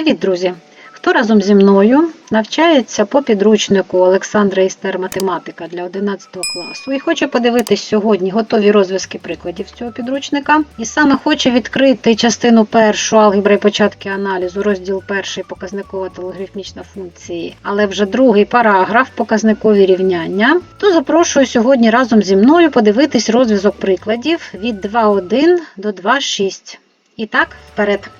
Привіт, друзі! Хто разом зі мною навчається по підручнику Олександра Істер Математика для 11 класу і хоче подивитись сьогодні готові розв'язки прикладів цього підручника, і саме хоче відкрити частину першу алгебра і початки аналізу, розділ перший показникова та логарифмічна функції, але вже другий параграф показникові рівняння, то запрошую сьогодні разом зі мною подивитись розв'язок прикладів від 2.1 до 2.6. І так, вперед.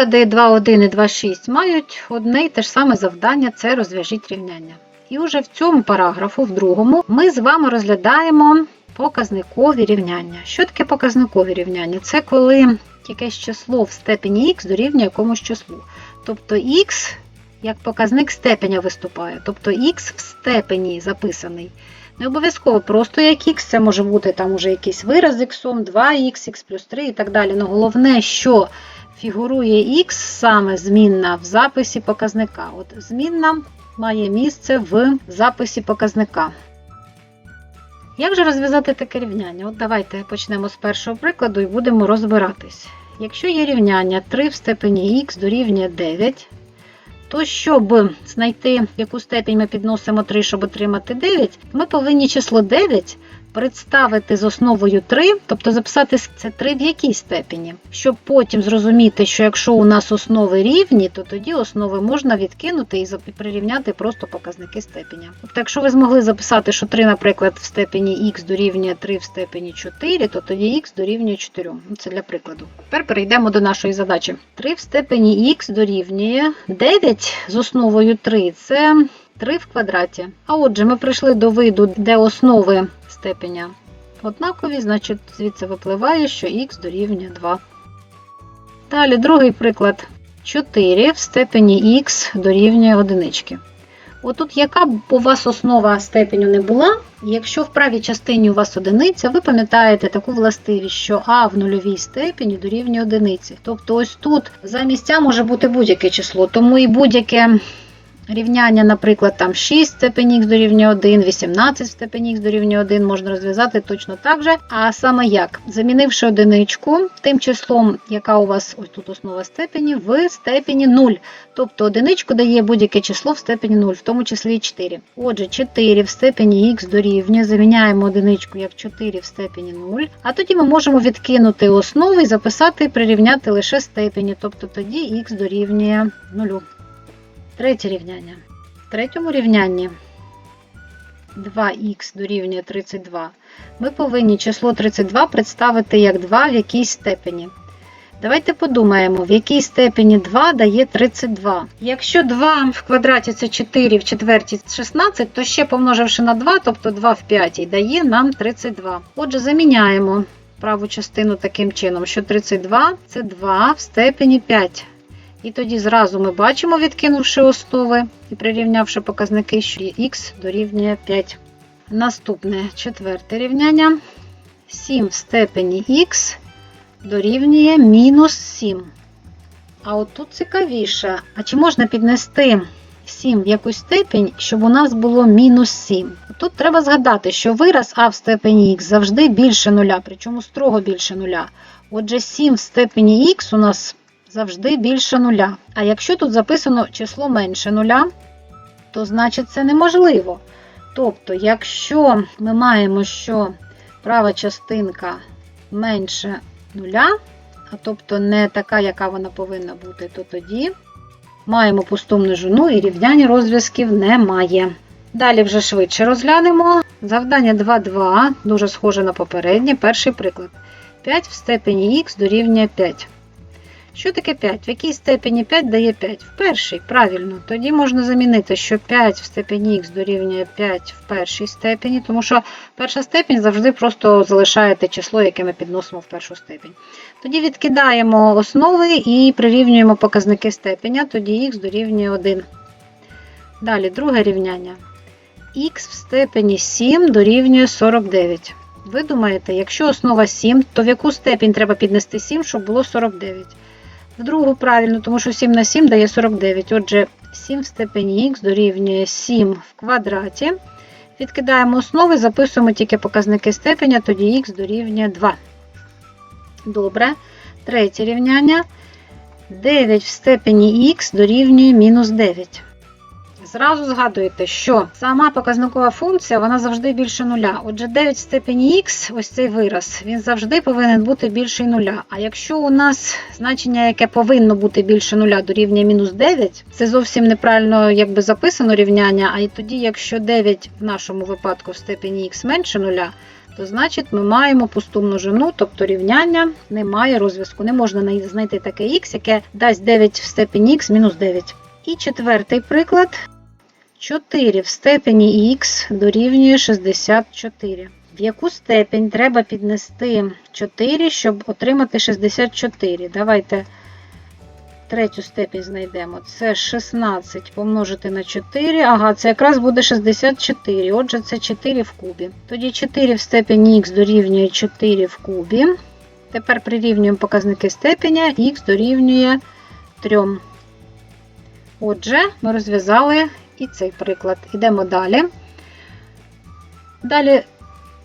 Приклади 2.1 і 2.6 мають одне й те ж саме завдання це розв'яжіть рівняння. І уже в цьому параграфу, в другому, ми з вами розглядаємо показникові рівняння. Що таке показникові рівняння? Це коли якесь число в степені х дорівнює якомусь числу. Тобто х як показник степеня виступає, тобто х в степені записаний. Не обов'язково просто як х, це може бути там уже якийсь вираз х, 2х, х плюс 3 і так далі. Но головне, що фігурує х саме змінна в записі показника. От Змінна має місце в записі показника. Як же розв'язати таке рівняння? От Давайте почнемо з першого прикладу і будемо розбиратись. Якщо є рівняння 3 в степені х дорівнює 9, то щоб знайти, яку степень ми підносимо 3, щоб отримати 9, ми повинні число 9 представити з основою 3, тобто записати це 3 в якій степені, щоб потім зрозуміти, що якщо у нас основи рівні, то тоді основи можна відкинути і прирівняти просто показники степеня. Тобто, якщо ви змогли записати, що 3, наприклад, в степені х дорівнює 3 в степені 4, то тоді х дорівнює 4. Це для прикладу. Тепер перейдемо до нашої задачі. 3 в степені х дорівнює 9 з основою 3 це 3 в квадраті. А отже, ми прийшли до виду, де основи степеня однакові, значить, звідси випливає, що х дорівнює 2. Далі другий приклад. 4 в степені х дорівнює 1. Отут, яка б у вас основа степеню не була, якщо в правій частині у вас одиниця, ви пам'ятаєте таку властивість, що а в нульовій степені дорівнює одиниці. Тобто ось тут замість а може бути будь-яке число, тому і будь-яке рівняння, наприклад, там 6 в степені х дорівнює 1, 18 в степені х дорівнює 1 можна розв'язати точно так же. А саме як? Замінивши одиничку тим числом, яка у вас ось тут основа степені, в степені 0. Тобто одиничку дає будь-яке число в степені 0, в тому числі і 4. Отже, 4 в степені х дорівнює, заміняємо одиничку як 4 в степені 0, а тоді ми можемо відкинути основи і записати, прирівняти лише степені, тобто тоді х дорівнює 0. Третє рівняння. В третьому рівнянні 2х дорівнює 32. Ми повинні число 32 представити як 2 в якійсь степені. Давайте подумаємо, в якій степені 2 дає 32. Якщо 2 в квадраті це 4, в четвертій 16, то ще помноживши на 2, тобто 2 в п'ятій, дає нам 32. Отже, заміняємо праву частину таким чином, що 32 це 2 в степені 5. І тоді зразу ми бачимо, відкинувши основи і прирівнявши показники, що х дорівнює 5. Наступне четверте рівняння. 7 в степені х дорівнює мінус 7. А от тут цікавіше, а чи можна піднести 7 в якусь степень, щоб у нас було мінус 7? Тут треба згадати, що вираз а в степені х завжди більше нуля, причому строго більше нуля. Отже, 7 в степені х у нас завжди більше нуля. А якщо тут записано число менше нуля, то значить це неможливо. Тобто, якщо ми маємо, що права частинка менше нуля, а тобто не така, яка вона повинна бути, то тоді маємо пусту множину і рівняння розв'язків немає. Далі вже швидше розглянемо. Завдання 2,2, дуже схоже на попереднє. Перший приклад. 5 в степені х дорівнює 5. Що таке 5? В якій степені 5 дає 5? В першій, правильно. Тоді можна замінити, що 5 в степені х дорівнює 5 в першій степені, тому що перша степень завжди просто залишає те число, яке ми підносимо в першу степень. Тоді відкидаємо основи і прирівнюємо показники степеня, тоді х дорівнює 1. Далі, друге рівняння. х в степені 7 дорівнює 49. Ви думаєте, якщо основа 7, то в яку степень треба піднести 7, щоб було 49? Другу правильно, тому що 7 на 7 дає 49. Отже, 7 в степені х дорівнює 7 в квадраті. Відкидаємо основи, записуємо тільки показники степеня, тоді х дорівнює 2. Добре. Третє рівняння. 9 в степені х дорівнює мінус 9. Зразу згадуєте, що сама показникова функція вона завжди більше нуля. Отже, 9 в степені х, ось цей вираз, він завжди повинен бути більший нуля. А якщо у нас значення, яке повинно бути більше нуля, дорівнює мінус 9, це зовсім неправильно якби записано рівняння. А і тоді, якщо 9 в нашому випадку в степені х менше нуля, то значить ми маємо пусту множину, тобто рівняння не має розв'язку. Не можна знайти таке х, яке дасть 9 в степені х мінус 9. І четвертий приклад. 4 в степені х дорівнює 64. В яку степень треба піднести 4, щоб отримати 64? Давайте третю степень знайдемо. Це 16 помножити на 4. Ага, це якраз буде 64. Отже, це 4 в кубі. Тоді 4 в степені х дорівнює 4 в кубі. Тепер прирівнюємо показники степеня, х дорівнює 3. Отже, ми розв'язали і цей приклад. Ідемо далі. Далі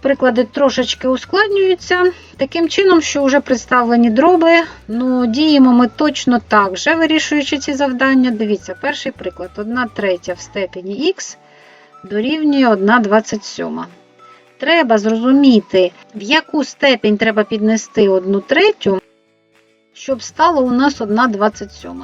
приклади трошечки ускладнюються. Таким чином, що вже представлені дроби, ну, діємо ми точно так же, вирішуючи ці завдання. Дивіться, перший приклад: 1 третя в степені х дорівнює 1 27. Треба зрозуміти, в яку степень треба піднести 1 третю, щоб стало у нас 1 27.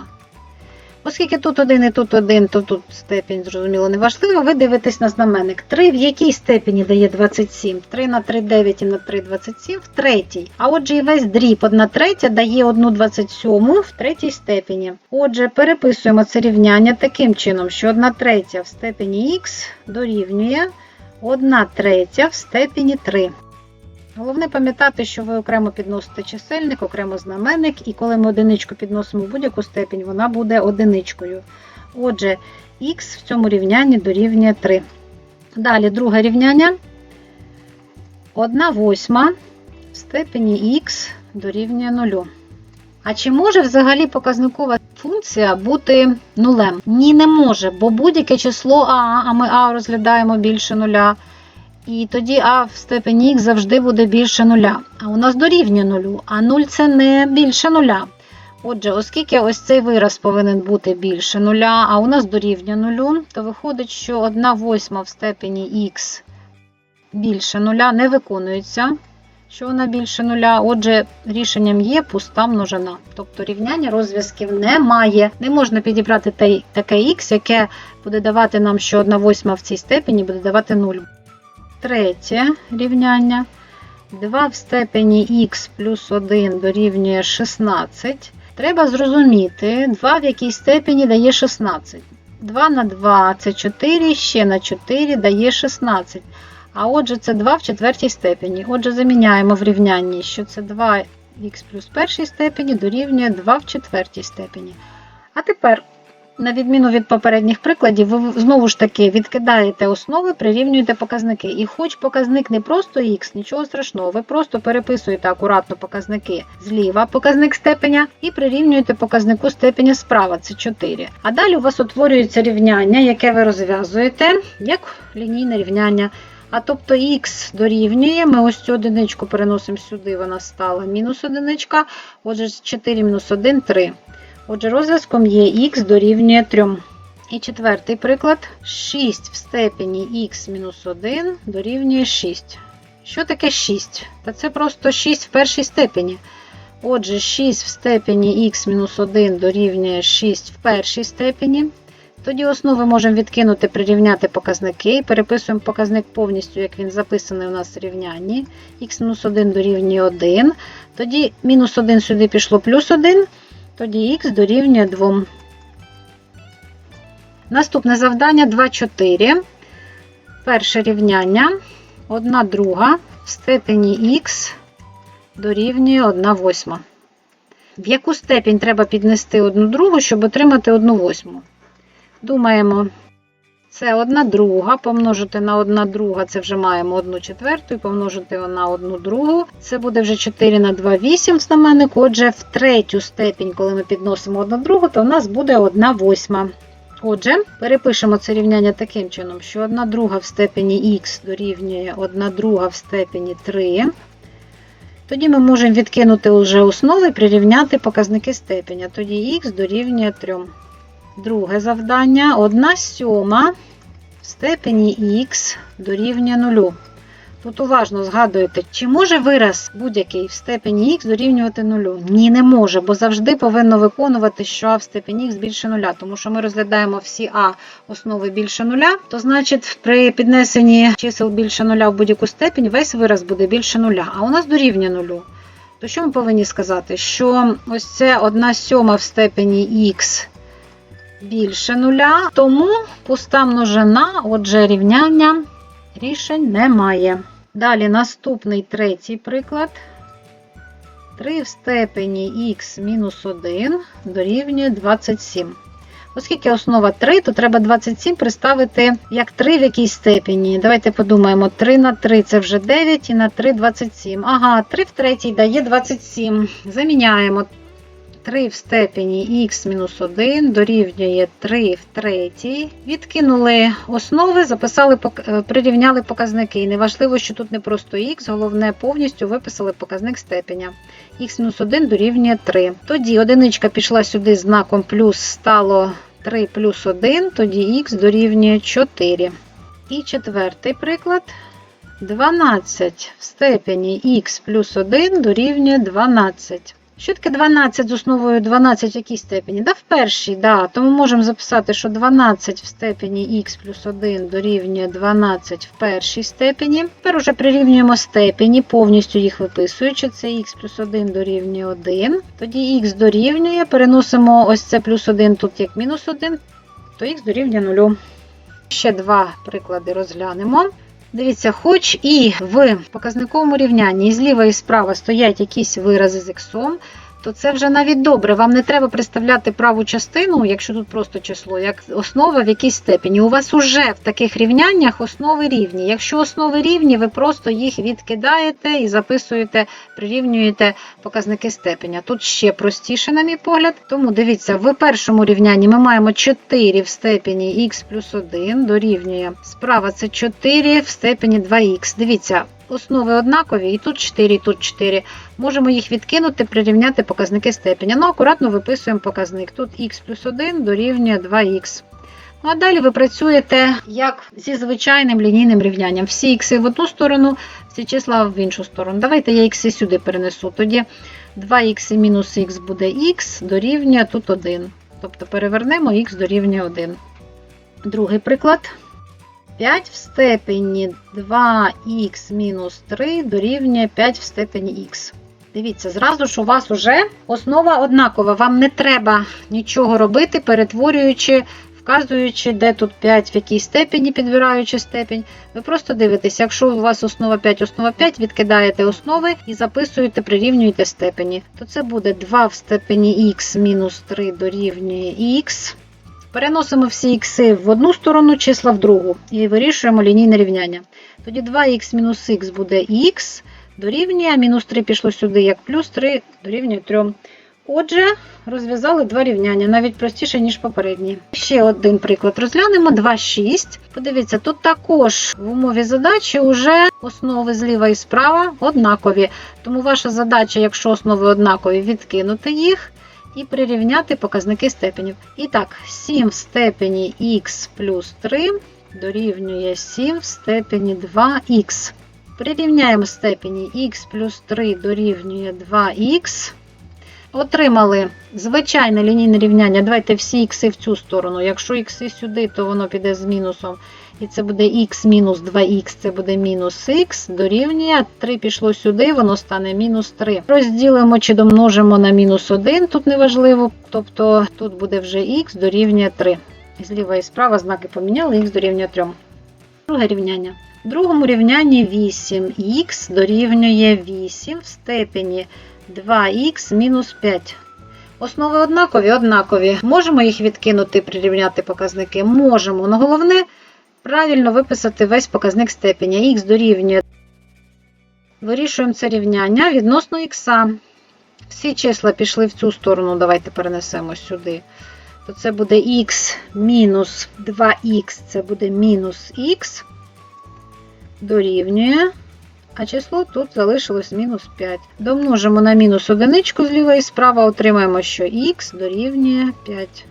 Оскільки тут один і тут один, то тут степінь, зрозуміло, не важливо, ви дивитесь на знаменник. 3 в якій степені дає 27? 3 на 3 9 і на 3 27 в третій. А отже, і весь дріб 1 третя дає 1 27 в третій степені. Отже, переписуємо це рівняння таким чином, що 1 третя в степені х дорівнює 1 третя в степені 3. Головне пам'ятати, що ви окремо підносите чисельник, окремо знаменник, і коли ми одиничку підносимо в будь-яку степінь, вона буде одиничкою. Отже, х в цьому рівнянні дорівнює 3. Далі друге рівняння. 1 восьма в степені х дорівнює 0. А чи може взагалі показникова функція бути нулем? Ні, не може, бо будь-яке число а, а ми а розглядаємо більше нуля. І тоді а в степені х завжди буде більше нуля. А у нас дорівнює нулю, а 0 це не більше нуля. Отже, оскільки ось цей вираз повинен бути більше нуля, а у нас дорівнює нулю, то виходить, що 1 восьма в степені х більше нуля не виконується, що вона більше нуля. Отже, рішенням є пуста множина. Тобто рівняння розв'язків немає. Не можна підібрати таке х, яке буде давати нам, що 1 восьма в цій степені буде давати 0. Третє рівняння. 2 в степені х плюс 1 дорівнює 16. Треба зрозуміти, 2 в якій степені дає 16. 2 на 2 це 4, ще на 4 дає 16. А отже, це 2 в четвертій степені. Отже, заміняємо в рівнянні, що це 2х плюс першій степені дорівнює 2 в четвертій степені. А тепер на відміну від попередніх прикладів, ви знову ж таки відкидаєте основи, прирівнюєте показники. І хоч показник не просто х, нічого страшного, ви просто переписуєте акуратно показники зліва, показник степеня, і прирівнюєте показнику степеня справа, це 4. А далі у вас утворюється рівняння, яке ви розв'язуєте як лінійне рівняння. А тобто х дорівнює, ми ось цю одиничку переносимо сюди, вона стала мінус одиничка, отже 4 мінус 1 3. Отже, розв'язком є х дорівнює 3. І четвертий приклад. 6 в степені х мінус 1 дорівнює 6. Що таке 6? Та це просто 6 в першій степені. Отже, 6 в степені х мінус 1 дорівнює 6 в першій степені. Тоді основи можемо відкинути, прирівняти показники і переписуємо показник повністю, як він записаний у нас в рівнянні. х-1 дорівнює 1. Тоді мінус 1 сюди пішло плюс 1. Тоді х дорівнює 2. Наступне завдання 2,4. Перше рівняння. 1 друга в степені х дорівнює 1 восьма. В яку степінь треба піднести одну другу, щоб отримати 1 восьму? Думаємо, це 1 друга, помножити на 1 друга, це вже маємо 1 четверту, і помножити на 1 другу. Це буде вже 4 на 2, 8 в знаменнику. Отже, в третю степінь, коли ми підносимо 1 другу, то у нас буде 1 восьма. Отже, перепишемо це рівняння таким чином, що 1 друга в степені х дорівнює 1 друга в степені 3. Тоді ми можемо відкинути вже основи і прирівняти показники степеня. Тоді х дорівнює 3. Друге завдання 1 сьома в степені х дорівнює 0. Тут уважно згадуєте, чи може вираз будь-який в степені х дорівнювати 0? Ні, не може, бо завжди повинно виконувати, що а в степені х більше 0. Тому що ми розглядаємо всі а основи більше 0, то значить при піднесенні чисел більше 0 в будь-яку степень весь вираз буде більше 0, а у нас дорівнює 0. То що ми повинні сказати? Що ось це 1 сьома в степені х більше 0, тому пуста множина, отже, рівняння рішень немає. Далі наступний третій приклад. 3 в степені х мінус 1 дорівнює 27. Оскільки основа 3, то треба 27 представити як 3 в якійсь степені. Давайте подумаємо, 3 на 3 це вже 9 і на 3 27. Ага, 3 в третій дає 27. Заміняємо 3 в степені х мінус 1 дорівнює 3 в третій. Відкинули основи, записали, е, прирівняли показники. І неважливо, що тут не просто х, головне повністю виписали показник степеня. х мінус 1 дорівнює 3. Тоді одиничка пішла сюди знаком плюс, стало 3 плюс 1, тоді х дорівнює 4. І четвертий приклад. 12 в степені х плюс 1 дорівнює 12. Що таке 12 з основою 12 в якій степені? Да, в першій, да. Тому можемо записати, що 12 в степені х плюс 1 дорівнює 12 в першій степені. Тепер уже прирівнюємо степені, повністю їх виписуючи. Це х плюс 1 дорівнює 1. Тоді х дорівнює, переносимо ось це плюс 1 тут як мінус 1, то х дорівнює 0. Ще два приклади розглянемо. Дивіться, хоч і в показниковому рівнянні і зліва і справа стоять якісь вирази з іксом, то це вже навіть добре. Вам не треба представляти праву частину, якщо тут просто число, як основа в якійсь степені. У вас уже в таких рівняннях основи рівні. Якщо основи рівні, ви просто їх відкидаєте і записуєте, прирівнюєте показники степеня. Тут ще простіше, на мій погляд. Тому дивіться, в першому рівнянні ми маємо 4 в степені х плюс 1 дорівнює. Справа це 4 в степені 2х. Дивіться, основи однакові, і тут 4, і тут 4. Можемо їх відкинути, прирівняти показники степеня. Ну, акуратно виписуємо показник. Тут х плюс 1 дорівнює 2х. Ну, а далі ви працюєте як зі звичайним лінійним рівнянням. Всі х в одну сторону, всі числа в іншу сторону. Давайте я х сюди перенесу. Тоді 2х мінус х буде х дорівнює тут 1. Тобто перевернемо х дорівнює 1. Другий приклад. 5 в степені 2х мінус 3 дорівнює 5 в степені х. Дивіться, зразу ж у вас уже основа однакова. Вам не треба нічого робити, перетворюючи, вказуючи, де тут 5, в якій степені, підбираючи степень. Ви просто дивитеся, якщо у вас основа 5, основа 5, відкидаєте основи і записуєте, прирівнюєте степені. То це буде 2 в степені х мінус 3 дорівнює х. Переносимо всі ікси в одну сторону, числа в другу і вирішуємо лінійне рівняння. Тоді 2х мінус х буде х дорівнює, мінус 3 пішло сюди як плюс 3 дорівнює 3. Отже, розв'язали два рівняння, навіть простіше, ніж попередні. Ще один приклад розглянемо. 2,6. Подивіться, тут також в умові задачі вже основи зліва і справа однакові. Тому ваша задача, якщо основи однакові, відкинути їх і прирівняти показники степенів. І так, 7 в степені х плюс 3 дорівнює 7 в степені 2х. Прирівняємо степені х плюс 3 дорівнює 2х. Отримали звичайне лінійне рівняння. Давайте всі х в цю сторону. Якщо х сюди, то воно піде з мінусом. І це буде х мінус 2х, це буде мінус х, дорівнює. 3 пішло сюди, воно стане мінус 3. Розділимо чи домножимо на мінус 1, тут неважливо. Тобто тут буде вже х дорівнює 3. Зліва і справа знаки поміняли, х дорівнює 3. Друге рівняння. В другому рівнянні 8х дорівнює 8 в степені 2х мінус 5. Основи однакові, однакові. Можемо їх відкинути, прирівняти показники? Можемо. Але головне правильно виписати весь показник степеня. Х дорівнює. Вирішуємо це рівняння відносно х. Всі числа пішли в цю сторону. Давайте перенесемо сюди. то це буде х мінус 2х, це буде мінус х, дорівнює. А число тут залишилось мінус 5. Домножимо на мінус одиничку зліва і справа, отримаємо, що х дорівнює 5.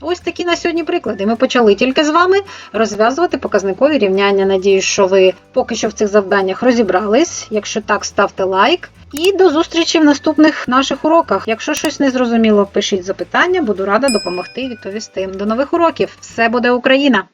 Ось такі на сьогодні приклади. Ми почали тільки з вами розв'язувати показникові рівняння. Надіюсь, що ви поки що в цих завданнях розібрались. Якщо так, ставте лайк. І до зустрічі в наступних наших уроках. Якщо щось не зрозуміло, пишіть запитання, буду рада допомогти відповісти. До нових уроків! Все буде Україна!